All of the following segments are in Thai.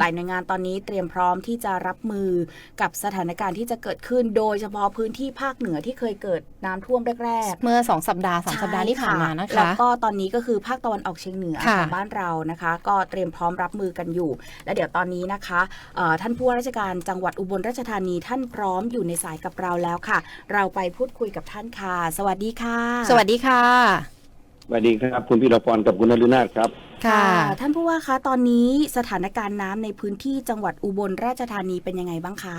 หลายหน่วยงานตอนนี้เตรียมพร้อมที่จะรับมือกับสถานการณ์ที่จะเกิดขึ้น โดยเฉพาะพื้นที่ภาคเหนือที่เคยเกิดน้ำท่วมแรกๆ เมื่อสองสัปดาห์สามสัปดาห์ที่ผ่านมานะแล้วคะก็ตอนนี้ก็คือภาคตะวันออกเฉียงเหนือค่ะของบ้านเรานะคะ ก็เตรียมพร้อมรับมือกันอยู่ และเดี๋ยวตอนนี้นะคะเอ่อท่านผู้ว่าราชการจังหวัดอุบลราชธานีท่านพร้อมอยู่ในสายกับเราแล้วค่ะ เราไปพูดคุยกับท่านค่ะ สวัสดีค่ะ สวัสดีค่ะ สวัสดีครับคุณพี่รพรกับคุณนรุนาถครับ ค่ะ ท่านผู้ว่าคะตอนนี้สถานการณ์น้ำในพื้นที่จังหวัดอุบลราชธานีเป็นยังไงบ้างคะ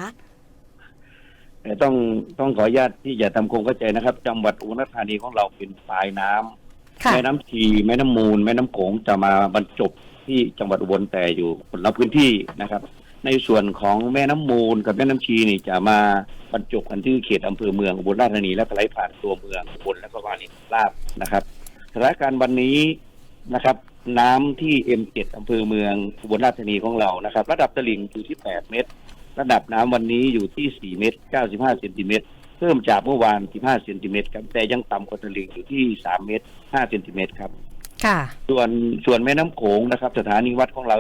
แต่ต้องต้องขออนุญาตที่จะทำความเข้าใจนะครับ จังหวัดอุบลราชธานีของเราเป็นปลายน้ำค่ะแม่น้ำชีแม่น้ำมูล แม่น้ำโขงจะมาบรรจบที่จังหวัดอุบลแต่อยู่คนละพื้นที่นะครับ ในส่วนของแม่น้ำมูลกับแม่น้ำชีนี่จะมาบรรจบกันที่เขตอำเภอเมืองอุบลราชธานีแล้วก็ไหลผ่านตัวเมืองอุบลและก็วานิชลาบนะครับ สถานการณ์วันนี้นะครับ น้ำที่ M7 อำเภอเมืองอุบลราชธานีของเรานะครับ ระดับตลิ่งอยู่ที่ 8 เมตร ระดับน้ำวันนี้อยู่ที่ 4 เมตร 95 เซนติเมตร เพิ่มจากเมื่อวาน 15 เซนติเมตรครับ แต่ยังต่ำกว่าตลิ่งอยู่ที่ 3 เมตร 5 เซนติเมตรครับ ค่ะ ส่วนส่วนแม่น้ำโขงนะครับ สถานีวัดของเรา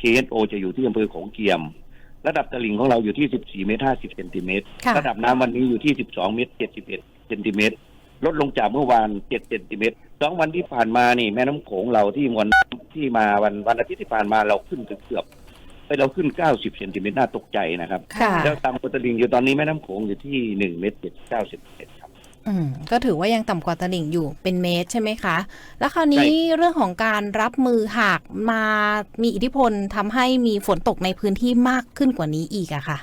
KSO จะอยู่ที่อำเภอโขงเจียมระดับตลิ่งของเราอยู่ที่ 14 เมตร 50 เซนติเมตรค่ะระดับน้ำวันนี้อยู่ที่ 12 เมตร 71 เซนติเมตร ลดลงจากเมื่อวาน 7 เซนติเมตร สองวันที่ผ่านมานี่แม่น้ำโขงเราที่มวลน้ำที่มาวันวันอาทิตย์ที่ผ่านมาเราขึ้นถึงเกือบไปเราขึ้น 90เซนติเมตรน่าตกใจนะครับ ค่ะ แล้วตามกว่าตลิ่งอยู่ตอนนี้แม่น้ำโขงอยู่ที่1เมตร79เซนติเมตรครับ อืมก็ถือว่ายังต่ำกว่าตลิ่งอยู่เป็นเมตรใช่ไหมคะ แล้วคราวนี้ใช่เรื่องของการรับมือหากมามีอิทธิพลทำให้มีฝนตกในพื้นที่มากขึ้นกว่านี้อีกอะค่ะ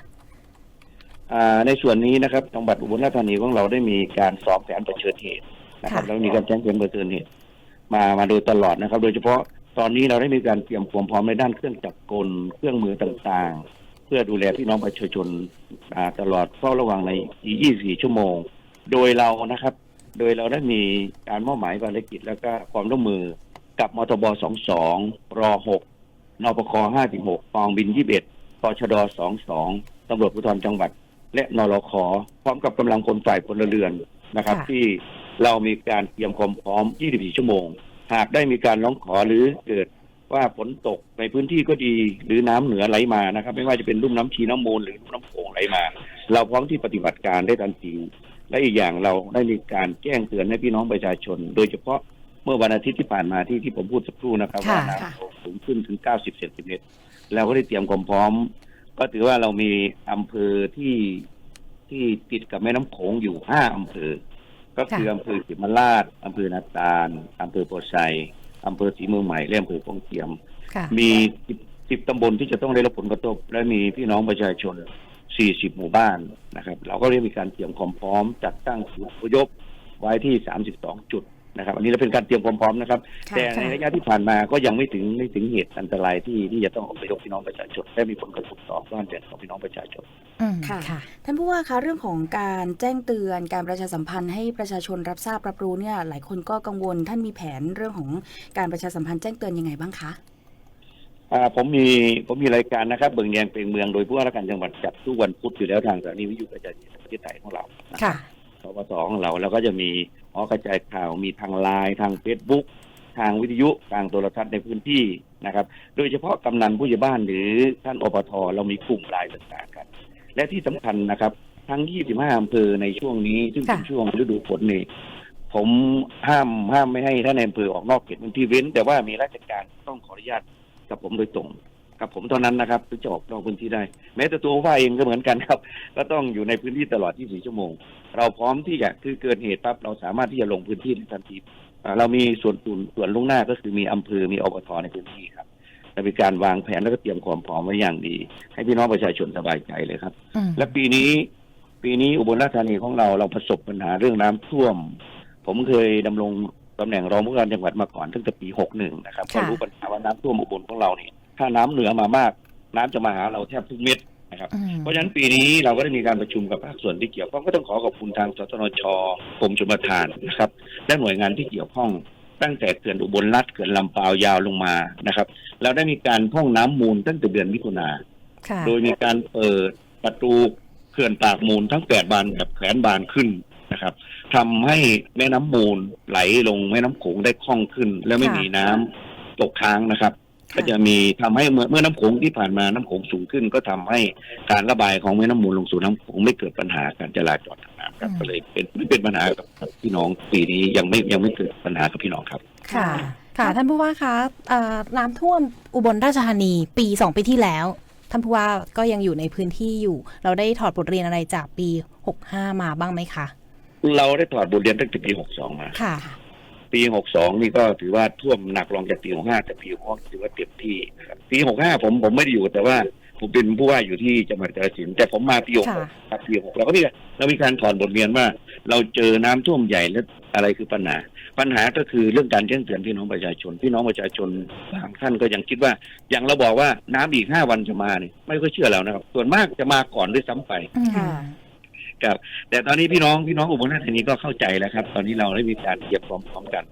อ่าในส่วนนี้นะครับจังหวัดอุบลราชธานีของเราได้มีการซ้อมแผนเผชิญเหตุ นะครับค่ะแล้วมีการแจ้งเตือนเผชิญเหตุมามาโดยตลอดนะครับ โดยเฉพาะตอนนี้เราได้มีการเตรียมความพร้อมในด้านเครื่องจักรกลเครื่องมือต่างๆ เพื่อดูแลพี่น้องประชาชนอ่าตลอดเฝ้าระวังใน 24 ชั่วโมง โดยเรานะครับ โดยเราได้มีการมอบหมายภารกิจแล้วก็ความร่วมมือกับมทบ 22 ร 6 นปค 56กองบิน 21ปชด 22ตำรวจภูธรจังหวัด และนรคพร้อมกับกำลังคนฝ่ายพลเรือนนะครับค่ะที่ เรามีการเตรียมความพร้อม 24 ชั่วโมง หากได้มีการร้องขอหรือเกิดว่าฝนตกในพื้นที่ก็ดีหรือน้ำเหนือไหลมานะครับ ไม่ว่าจะเป็นลุ่มน้ำชีน้ำมูลหรือลุ่มน้ำโขงไหลมา เราพร้อมที่ปฏิบัติการได้ทันทีและอีกอย่างเราได้มีการแจ้งเตือนให้พี่น้องประชาชน โดยเฉพาะเมื่อวันอาทิตย์ที่ผ่านมาที่ที่ผมพูดสักครู่นะครับค่ะว่าน้ำสูงขึ้นถึง 90 เซนติเมตรเราก็ได้เตรียมความพร้อม ก็ถือว่าเรามีอำเภอที่ที่ติดกับแม่น้ำโขงอยู่ห้าอำเภอ ก็คืออำเภอสิมราชอำเภอนาตาลอำเภอโพไซอำเภอศรีเมืองใหม่และอำเภอพงเจียมค่ะมีสิบสิบตำบลที่จะต้องได้รับผลกระทบ และมีพี่น้องประชาชน 40 หมู่บ้านนะครับ เราก็ได้มีการเตรียมความพร้อมจัดตั้งศูนย์อพยพไว้ที่ 32 จุด นะครับ อันนี้เราเป็นการเตรียมความพร้อมนะครับ ค่ะแต่ในระยะที่ผ่านมาก็ยังไม่ถึงไม่ถึงเหตุอันตรายที่ที่จะต้องอพยพพี่น้องประชาชนและมีผลกระทบต่อบ้านเรือนของพี่น้องประชาชน อืมค่ะ ค่ะ ท่านผู้ว่าคะเรื่องของการแจ้งเตือนการประชาสัมพันธ์ให้ประชาชนรับทราบรับรู้เนี่ยหลายคนก็กังวลท่านมีแผนเรื่องของการประชาสัมพันธ์แจ้งเตือนยังไงบ้างคะ อ่าผมมีผมมีรายการนะครับ เบิงแยงเป็นเมืองโดยผู้ว่าราชการจังหวัดจัดทุกวันพุธอยู่แล้วทางสถานีวิทยุกระจายเสียงประเทศไทยของเรานะค่ะสปสของเราแล้วก็จะมี หอกระจายข่าวมีทางไลน์ทางเฟซบุ๊กทางวิทยุทางโทรทัศน์ในพื้นที่นะครับ โดยเฉพาะกำนันผู้ใหญ่บ้านหรือท่านอบทเรามีกลุ่มไลน์ต่างๆกัน และที่สำคัญนะครับ ทั้ง 25 อำเภอในช่วงนี้ ซึ่งเป็นค่ะช่วงฤดูฝนนี่ผมห้ามห้ามไม่ให้ท่านในอำเภอออกนอกเขตพื้นที่เว้น แต่ว่ามีราชการต้องขออนุญาตกับผมโดยตรง กับผมเท่านั้นนะครับถึงจะออกนอกพื้นที่ได้ แม้แต่ตัวว่าเองก็เหมือนกันครับ ก็ต้องอยู่ในพื้นที่ตลอด 24 ชั่วโมง เราพร้อมที่จะคือเกิดเหตุปั๊บเราสามารถที่จะลงพื้นที่ในทันทีอ่าเรามีส่วนส่วนส่วนลวงหน้าก็คือมีอำเภอมีอบตในพื้นที่ครับเรามีการวางแผนแล้วก็เตรียมความพร้อมไว้อย่างดี ให้พี่น้องประชาชนสบายใจเลยครับอืมและปีนี้ ปีนี้อุบลราชธานีของเราเราประสบปัญหาเรื่องน้ำท่วม ผมเคยดำรงตำแหน่งรองผู้การจังหวัดมาก่อนตั้งแต่ปี 61 นะครับก็ค่ะรู้ปัญหาว่าน้ำท่วมอุบลของเราเนี่ย ถ้าน้ำเหนือมามาก น้ำจะมาหาเราแทบทุกเม็ดนะครับอืมเพราะฉะนั้นปีนี้เราก็ได้มีการประชุมกับภาคส่วนที่เกี่ยวข้องก็ต้องขอขอบคุณทางสตนชกรมชลประทานนะครับและหน่วยงานที่เกี่ยวข้องตั้งแต่เขื่อนอุบลรัฐเขื่อนลำปาวยาวลงมานะครับเราได้มีการพร่องน้ำมูลตั้งแต่เดือนมิถุนาค่ะโดยมีการเปิดประตูเขื่อนปากมูลทั้งแปดบานแบบแขวนบานขึ้นนะครับทำให้แม่น้ำมูลไหลลงแม่น้ำโขงได้คล่องขึ้น และไม่ค่ะมีน้ำตกค้างนะครับค่ะ ก็จะมีทำให้เมื่อเมื่อน้ำโขงที่ผ่านมาน้ำโขงสูงขึ้น ก็ทำให้การระบายของแม่น้ำมูลลงสู่น้ำโขงไม่เกิดปัญหาการจราจรทางน้ำครับอืมก็เลยเป็นไม่เป็นปัญหากับพี่น้องปีนี้ยังไม่ยังไม่เกิดปัญหากับพี่น้องครับ ค่ะ ค่ะท่านผู้ว่าคะเอ่อน้ำท่วมอุบลราชธานีปีสองปีที่แล้วท่านผู้ว่าก็ยังอยู่ในพื้นที่อยู่ เราได้ถอดบทเรียนอะไรจากปี 65 มาบ้างไหมคะ เราได้ถอดบทเรียนตั้งแต่ปี 62 มา ค่ะ ปี 62 นี่ก็ถือว่าท่วมหนักรองจากปี 65 แต่ปี 65 ถือว่าเต็มที่นะครับปี 65 ผมผมไม่ได้อยู่แต่ว่าผมเป็นผู้ว่าอยู่ที่จังหวัดกาฬสินธุ์แต่ผมมาปีค่ะ66ครับปี6เราก็มีเรามีการถอดบทเรียนว่า เราเจอน้ำท่วมใหญ่แล้วอะไรคือปัญหา ปัญหาก็คือเรื่องการแจ้งเตือนพี่น้องประชาชน พี่น้องประชาชนบางท่านก็ยังคิดว่า อย่างเราบอกว่าน้ำอีก 5 วันจะมาเนี่ยไม่ค่อยเชื่อเรานะครับ ส่วนมากจะมาก่อนด้วยซ้ำไปอืมค่ะ ครับแต่ตอนนี้พี่น้องพี่น้องอุบลราชธานีก็เข้าใจแล้วครับ ตอนนี้เราได้มีการเตรียมพร้อมๆกัน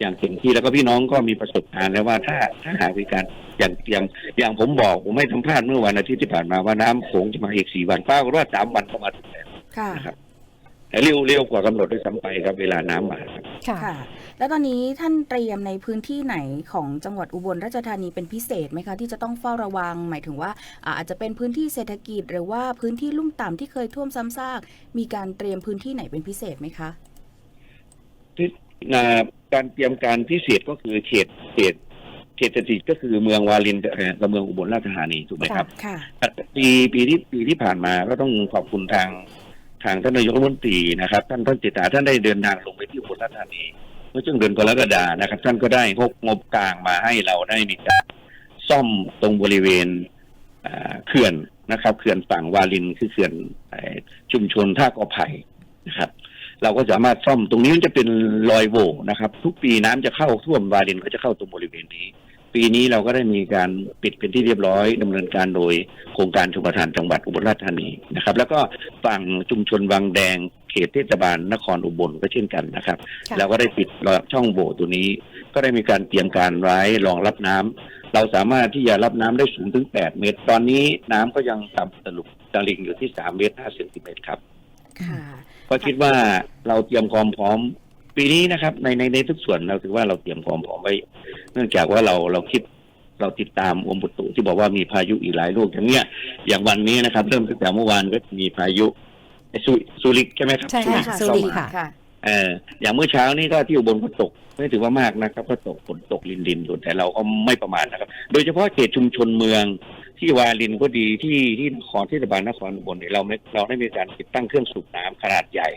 อย่างเต็มที่แล้วก็พี่น้องก็มีประสบการณ์แล้วว่าถ้าถ้าหากมีการอย่างเตรียมอย่างผมบอกผมไม่สัมภาษณ์เมื่อวันอาทิตย์ที่ผ่านมาว่าน้ำโขงจะมาอีกสี่วันป้ากฏว่าสามวันก็มาถึงแล้วค่ะนะครับแต่ เร็วเร็วกว่ากำหนดด้วยซ้ำไปครับเวลาน้ำมาครับค่ะค่ะ แล้วตอนนี้ท่านเตรียมในพื้นที่ไหนของจังหวัดอุบลราชธานีเป็นพิเศษไหมคะ ที่จะต้องเฝ้าระวัง หมายถึงว่าอ่าอาจจะเป็นพื้นที่เศรษฐกิจ หรือว่าพื้นที่ลุ่มต่ำที่เคยท่วมซ้ำซาก มีการเตรียมพื้นที่ไหนเป็นพิเศษไหมคะอ่าการเตรียมการพิเศษก็คือเขตเขตเขตเศรษฐกิจก็คือเมืองวารินกับกับเมืองอุบลราชธานีถูกไหมครับค่ะปีปีที่ปีที่ผ่านมาก็ต้องขอบคุณทาง ทางท่านนายกรัฐมนตรีนะครับ ท่านท่านจิตาท่านได้เดินทางลงไปที่อุบลราชธานีเมื่อช่วงเดือนกรกฎานะครับ ท่านก็ได้งบงบกลางมาให้เราได้มีการซ่อมตรงบริเวณเขื่อนนะครับเขื่อนฝั่งวารินคือเขื่อนชุมชนท่ากอไผ่นะครับ เราก็สามารถซ่อมตรงนี้มันจะเป็นรอยโหว่นะครับ ทุกปีน้ำจะเข้าท่วมวารินก็จะเข้าตรงบริเวณนี้ ปีนี้เราก็ได้มีการปิดเป็นที่เรียบร้อยดำเนินการโดยโครงการชมประทานจังหวัดอุบลราชธานีนะครับ แล้วก็ฝั่งชุมชนวังแดงเขตเทศบาลนครอุบลก็เช่นกันนะครับค่ะเราก็ได้ปิดช่องโหว่ตัวนี้ ก็ได้มีการเตรียมการไว้รองรับน้ำเราสามารถที่จะรับน้ำได้สูงถึง 8 เมตร ตอนนี้น้ำก็ยังต่ำตะลุกตะลิงอยู่ที่ 3 เมตร5เซนติเมตรครับค่ะก็คิดว่าเราเตรียมความพร้อม ปีนี้นะครับในในในทุกส่วนเราถือว่าเราเตรียมความพร้อมไว้ เนื่องจากว่าเราเราคิดเราติดตามอมบุตุที่บอกว่ามีพายุอีกหลายลูกอย่างเนี้ยอย่างวันนี้นะครับ เริ่มตั้งแต่เมื่อวานก็มีพายุไอ้ซูซูริกใช่ไหมครับใช่ค่ะซูสุริริกค่ะค่ะเอออย่างเมื่อเช้านี้ก็ที่อุบลก็ตกไม่ถือว่ามากนะครับ ก็ตกฝนตกลินดินอยู่แต่เราก็ไม่ประมาทนะครับ โดยเฉพาะเขตชุมชนเมืองที่วาลินก็ดีที่ที่นครเทศบาลนครอุบลเนี่ยเราไม่เราได้มีการติดตั้งเครื่องสูบน้ำขนาดใหญ่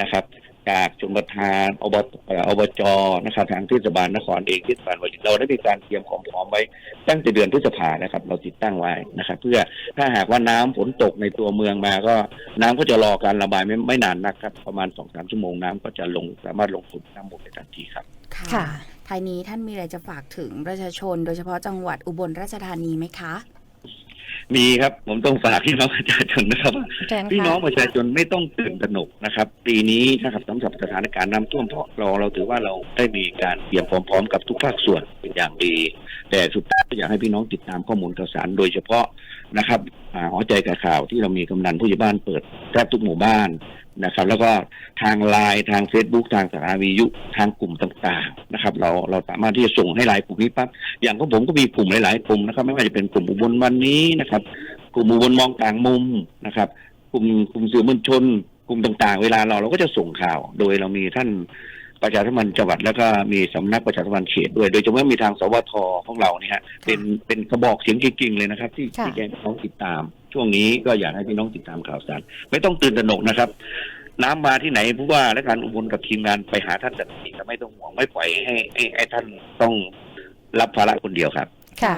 นะครับ จากชมประทานอบตเอ่อบจนะครับทางเทศบาลนครเองเทศบาลวาลินเราได้มีการเตรียมความพร้อมไว้ตั้งแต่เดือนพฤษภานะครับ เราติดตั้งไว้นะครับ เพื่อถ้าหากว่าน้ำฝนตกในตัวเมืองมาก็น้ำก็จะรอการระบายไม่ไม่นานนักครับ ประมาณสองสามชั่วโมงน้ำก็จะลงสามารถลงสู่น้ำหมดในทันทีครับค่ะค่ะท้ายนี้ท่านมีอะไรจะฝากถึงประชาชน โดยเฉพาะจังหวัดอุบลราชธานีไหมคะ มีครับผมต้องฝากพี่น้องประชาชนนะครับว่าแจ้งพี่น้องค่ะประชาชนไม่ต้องตื่นตระหนกนะครับ ปีนี้นะครับสำหรับสถานการณ์น้ำท่วมเพราะเราเราถือว่าเราได้มีการเตรียมพร้อมๆกับทุกภาคส่วนเป็นอย่างดี แต่สุดท้ายก็อยากให้พี่น้องติดตามข้อมูลข่าวสารโดยเฉพาะนะครับอ่าหัวใจกับข่าวที่เรามีกำนันผู้ใหญ่บ้านเปิดแทบทุกหมู่บ้านนะครับ แล้วก็ทางไลน์ทางเฟซบุ๊กทางสถานีวิทยุทางกลุ่มต่างๆนะครับ เราเราสามารถที่จะส่งให้ไลน์กลุ่มนี้ปั๊บอย่างของผมก็มีกลุ่มหลาย ๆ กลุ่มนะครับ ไม่ว่าจะเป็นกลุ่มอุบลวันนี้นะครับ กลุ่มอุบลมองต่างมุมนะครับ กลุ่มกลุ่มสื่อมวลชน กลุ่มต่างๆ เวลาเราเราก็จะส่งข่าว โดยเรามีท่านประชาสัมพันธ์จังหวัดแล้วก็มีสำนักประชาสัมพันธ์เขตด้วย โดยเฉพาะมีทางสวทของเราเนี่ยฮะเป็นเป็นกระบอกเสียงจริงๆเลยนะครับ ที่ค่ะที่แจ้งให้พี่น้องติดตาม ช่วงนี้ก็อยากให้พี่น้องติดตามข่าวสารไม่ต้องตื่นตระหนกนะครับ น้ำมาที่ไหนผู้ว่าและการอุบลกับทีมงานไปหาท่านจันทีไม่ต้องห่วงไม่ปล่อยให้ให้ให้ท่านต้องรับภาระคนเดียวครับ ค่ะ